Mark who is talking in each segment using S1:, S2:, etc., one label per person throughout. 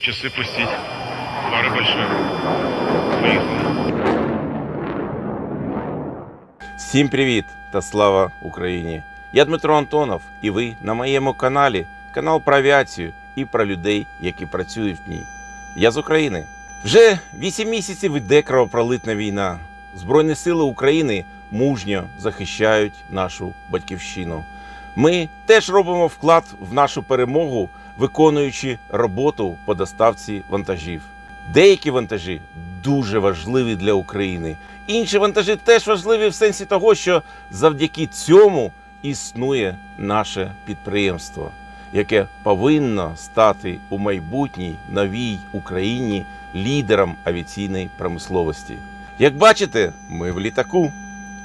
S1: Часы пустить. Пара большая. Поехали.
S2: Всім привіт та слава Україні! Я Дмитро Антонов, і ви на моєму каналі, канал про авіацію і про людей, які працюють в ній. Я з України. Вже 8 місяців іде кровопролитна війна. Збройні сили України мужньо захищають нашу батьківщину. Ми теж робимо вклад в нашу перемогу, виконуючи роботу по доставці вантажів. Деякі вантажі дуже важливі для України. Інші вантажі теж важливі в сенсі того, що завдяки цьому існує наше підприємство, яке повинно стати у майбутній новій Україні лідером авіаційної промисловості. Як бачите, ми в літаку,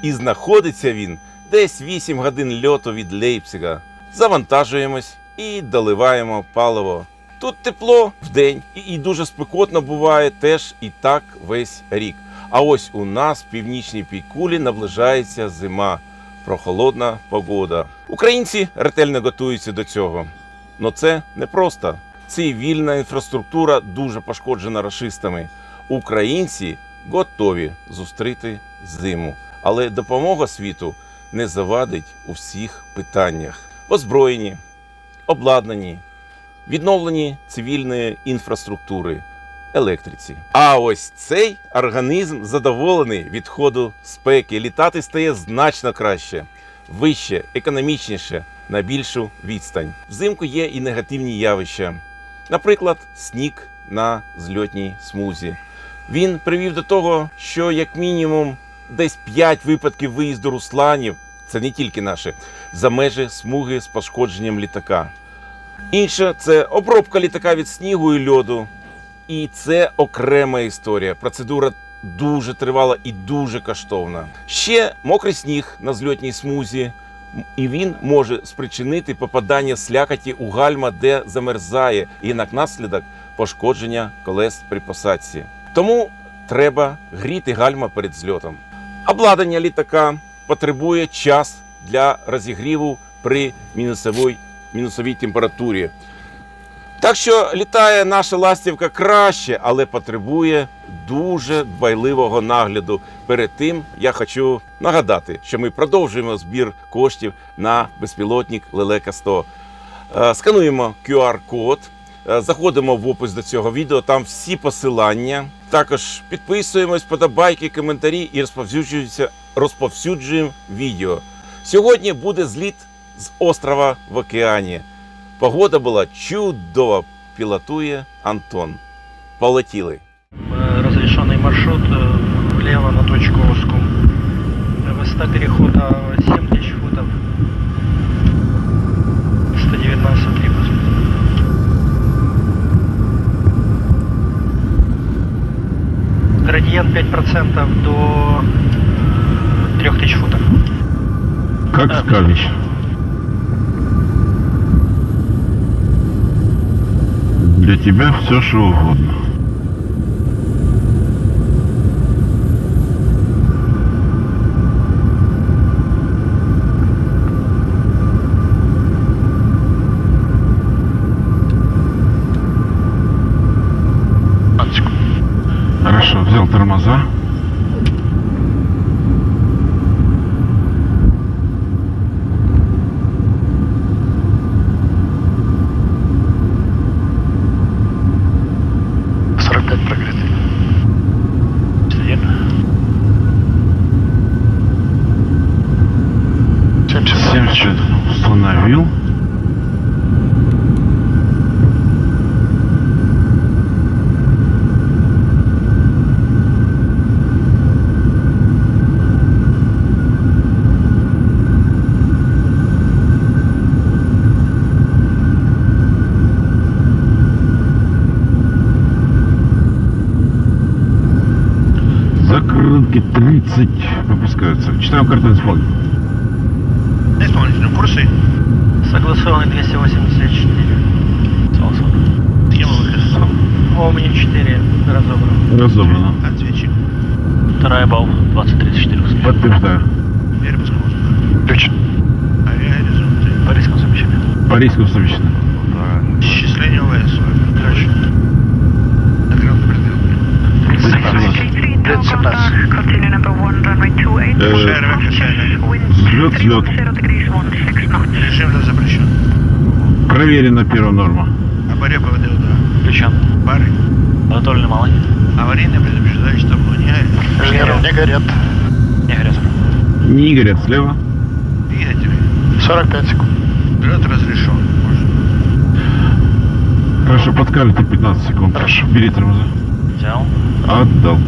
S2: і знаходиться він десь 8 годин льоту від Лейпцига. Завантажуємось і доливаємо паливо. Тут тепло вдень і, і дуже спекотно буває теж і так весь рік. А ось у нас в північній пікулі наближається зима, прохолодна погода. Українці ретельно готуються до цього. Но це непросто. Цивільна інфраструктура дуже пошкоджена рашистами. Українці готові зустріти зиму, але допомога світу не завадить у всіх питаннях: озброєні, обладнані, відновлені цивільної інфраструктури, електриці. А ось цей організм задоволений від ходу спеки. Літати стає значно краще, вище, економічніше, на більшу відстань. Взимку є і негативні явища, наприклад, сніг на зльотній смузі. Він привів до того, що як мінімум десь 5 випадків виїзду русланів, це не тільки наші, за межі смуги з пошкодженням літака. Інше це обробка літака від снігу і льоду. І це окрема історія. Процедура дуже тривала і дуже коштовна. Ще мокрий сніг на зльотній смузі, і він може спричинити попадання слякоті у гальма, де замерзає, і як наслідок пошкодження колес при посадці. Тому треба гріти гальма перед зльотом. Обладнання літака потребує час для розігріву при мінусовій, мінусовій температурі. Так що літає наша ластівка краще, але потребує дуже дбайливого нагляду. Перед тим я хочу нагадати, що ми продовжуємо збір коштів на безпілотник Лелека 100. Е, Скануємо QR-код, е, заходимо в опис до цього відео, там всі посилання. Також підписуємось, подобайки, коментарі і розповсюджується- розповсюджуємо відео. Сьогодні буде зліт з острова в океані. Погода була чудова. Пілотує Антон. Полетіли.
S3: Э, разрешенный маршрут э, влево на точку Оскум. Высота перехода 7 тысяч футов. 119 либо. Градиент 5% до
S4: Как скажешь. Для тебя все, что угодно. 30 выпускаются. Читаю карту исполнен.
S1: Исполнительном курсе.
S3: Согласованный 284.
S1: Согласован. Тема выход.
S3: Омни 4. Разобрано.
S4: Разобрано.
S1: Отвечу.
S3: Вторая балл. 2034.
S4: Подтверждаю.
S1: Перепуск воздуха.
S3: Ключ.
S1: Авиарезонты.
S3: По рискам совмещены.
S4: По риску совмещены.
S1: Да. Исчисление
S5: ВС.
S4: Взлет, взлет.
S5: 30 degrees, 16 knots.
S1: Режим запрещен.
S4: Проверена первая норма.
S1: Абаре ПВД, да.
S3: Включен.
S1: Пары.
S3: Анатольный Малый.
S1: Аварийное предупреждающее табло.
S3: Инженеров не горят. Не горят.
S4: Не горят слева.
S1: Двигатели.
S3: 45 секунд.
S1: Взлет разрешен. Можно.
S4: Хорошо, подкалите 15 секунд.
S3: Хорошо.
S4: Бери тормоза.
S3: Взял.
S4: Отдал.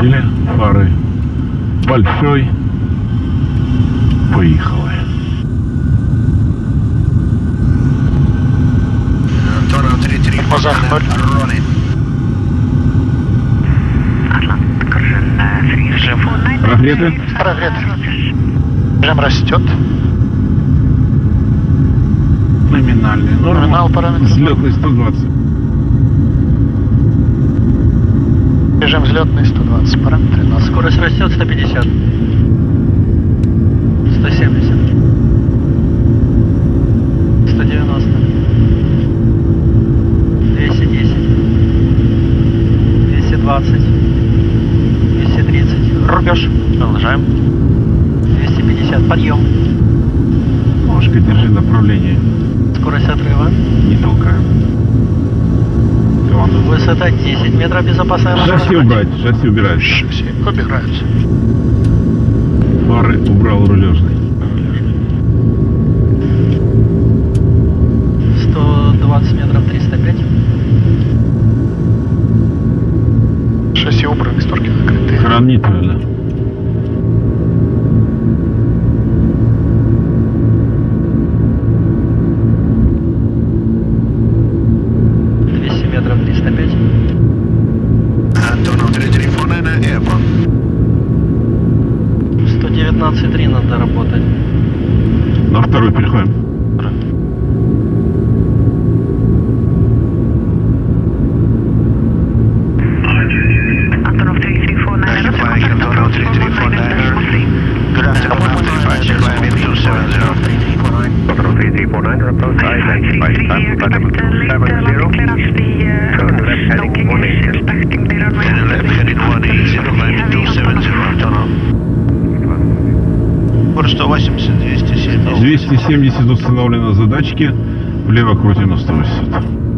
S4: Запустили пары. Большой. Поехали.
S1: Тора 3-3.
S5: Пожар 0. Роли. Режим.
S4: Прогреты?
S3: Прогреты. Режим растет.
S4: Номинальный.
S3: Номинал параметр.
S4: Взлетный 120.
S3: Режим взлетный 120. Параметры на
S6: Скорость растет 150. 170. 10 метров безопасная.
S4: Шасси убрать. Шасси убирать.
S3: Шасси. Убираются.
S4: Фары убрал рулежный.
S6: 120 метров 305.
S3: Шасси убраны, створки закрыты.
S4: Хранитель.
S6: Двести 119,3 надо работать.
S4: На второй переходим.
S1: 270.
S7: 270
S4: установлено задачки. Влево крутим на 180.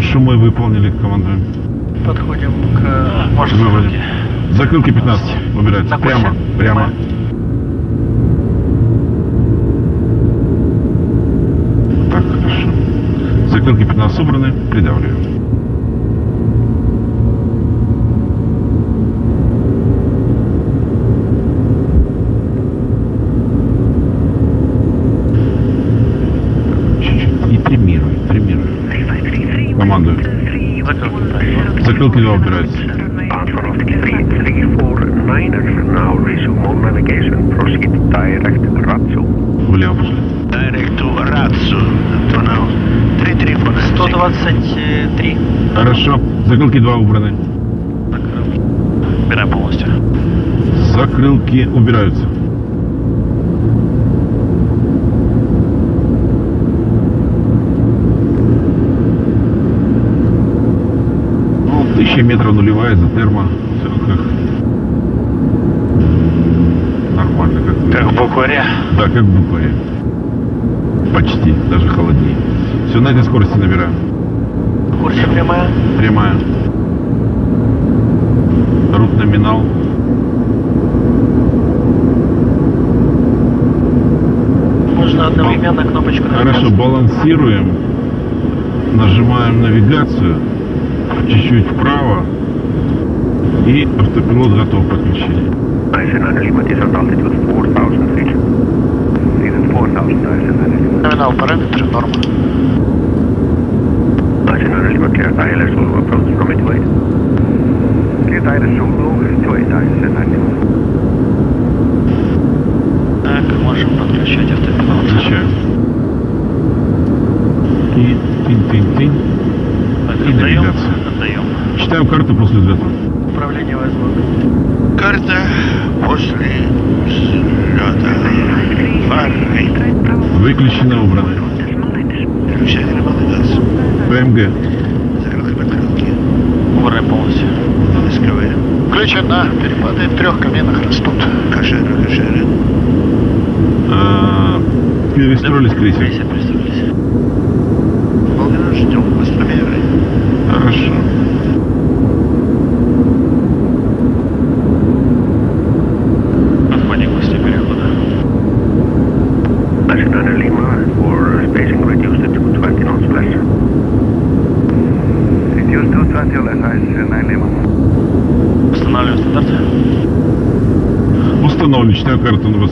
S4: Шумы выполнили, командуем.
S6: Подходим к... Может,
S4: Выводим. Закрылки 15 убираются.
S6: На курсе.
S4: Прямо, прямо. Так, хорошо. Закрылки 15 убраны, придавливаем. Чуть-чуть. И тримируй, тримируй. Командую. Закрылки два убираются.
S7: Antonov 3349, now resume on navigation. Proceed direct Ratsu.
S4: Влево.
S1: Direct to Ratsu. Антонов 3349.
S6: 123.
S4: Хорошо. Закрылки два убраны.
S3: Убираем полностью.
S4: Закрылки убираются. Ну, тысяча метров нулевая за термо. Все как...
S3: В букваре.
S4: Да, как в букваре. Почти, даже холоднее. Все, на этой скорости набираем.
S6: Курсе прямая.
S4: Прямая. Рут номинал.
S6: Можно
S4: что балансируем, нажимаем навигацию, чуть-чуть вправо, и автопилот готов к подключению.
S7: IC9 Lima, descent altitude 4000 feet. Descent 4000 IC9
S6: Номинал параметры норма.
S1: переключи
S4: на
S1: убранное. БМГ.
S6: Убранное полностью. Включена. Перепады в трех каменах растут.
S1: Кошеры, кошеры.
S4: А, Перестроились крейсер.
S1: Перестроились. Ждем
S4: быстро.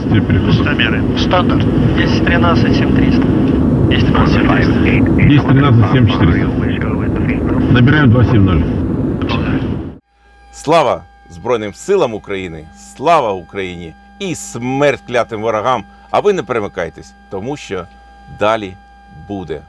S4: карту на высоте перехода.
S1: Быстромеры.
S6: Стандарт. 10, 13, 7, 300. 10, 13, 7, 300.
S7: 10,
S4: 13, 7, 400. Набираем 270.
S2: Слава Збройним силам України! Слава Україні! І смерть клятим ворогам! А ви не перемикайтесь, тому що далі буде.